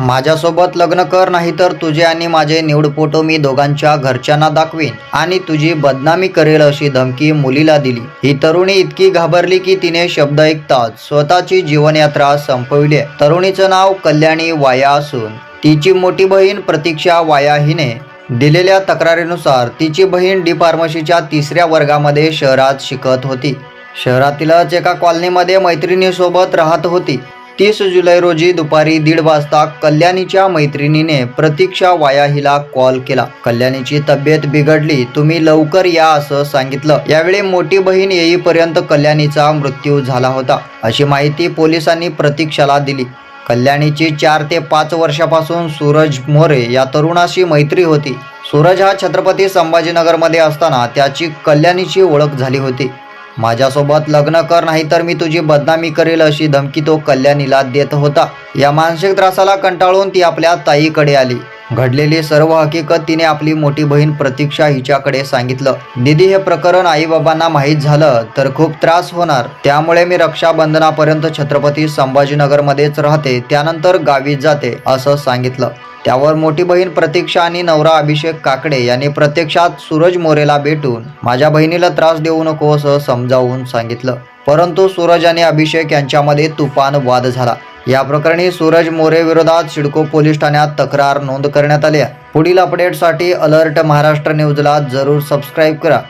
माझ्यासोबत लग्न कर नाही तर तुझे आणि माझे निवड फोटो मी दोघांच्या घरच्यांना दाखवीन आणि तुझी बदनामी करेल अशी धमकी मुलीला दिली. ही तरुणी इतकी घाबरली की तिने शब्द ऐकताच स्वतःची जीवनयात्रा संपविली आहे. तरुणीचं नाव कल्याणी वाया असून तिची मोठी बहीण प्रतीक्षा वाया हिने दिलेल्या तक्रारीनुसार तिची बहीण डी फार्मसीच्या तिसऱ्या वर्गामध्ये शहरात शिकत होती. शहरातीलच एका कॉलनीमध्ये मैत्रिणीसोबत राहत होती. तीस जुलै रोजी दुपारी दीड वाजता कल्याणीच्या मैत्रिणीने प्रतीक्षा वाया हिला कॉल केला. कल्याणीची तब्येत बिघडली. तुम्ही लवकर या असं सांगितलं. यावेळी मोठी बहीण येईपर्यंत कल्याणीचा मृत्यू झाला होता. अशी माहिती पोलिसांनी प्रतीक्षाला दिली. कल्याणीची चार ते पाच वर्षापासून सूरज मोरे या तरुणाशी मैत्री होती. सूरज हा छत्रपती संभाजीनगरमध्ये असताना त्याची कल्याणीची ओळख झाली होती. माझ्यासोबत लग्न कर नाही तर मी तुझी बदनामी करेल अशी धमकी तो कल्याणीला देत होता. या मानसिक त्रासाला कंटाळून ती आपल्या ताईकडे आली. घडलेली सर्व हकीकत तिने आपली मोठी बहीण प्रतीक्षा हिच्याकडे सांगितलं. दिदी हे प्रकरण आई बाबांना माहीत झालं तर खूप त्रास होणार. त्यामुळे मी रक्षाबंधनापर्यंत छत्रपती संभाजीनगरमध्येच राहते. त्यानंतर गावी जाते असं सांगितलं. त्यावर मोठी बहीण प्रतीक्षा आणि नवरा अभिषेक काकडे यांनी प्रत्यक्षात सूरज मोरेला भेटून माझ्या बहिणीला त्रास देऊ नको असं समजावून सांगितलं. परंतु सूरज आणि अभिषेक यांच्यामध्ये तुफान वाद झाला. या प्रकरणी सूरज मोरे विरोधात सिडको पोलीस ठाण्यात तक्रार नोंद करण्यात आली आहे. पुढील अपडेटसाठी अलर्ट महाराष्ट्र न्यूजला जरूर सबस्क्राईब करा.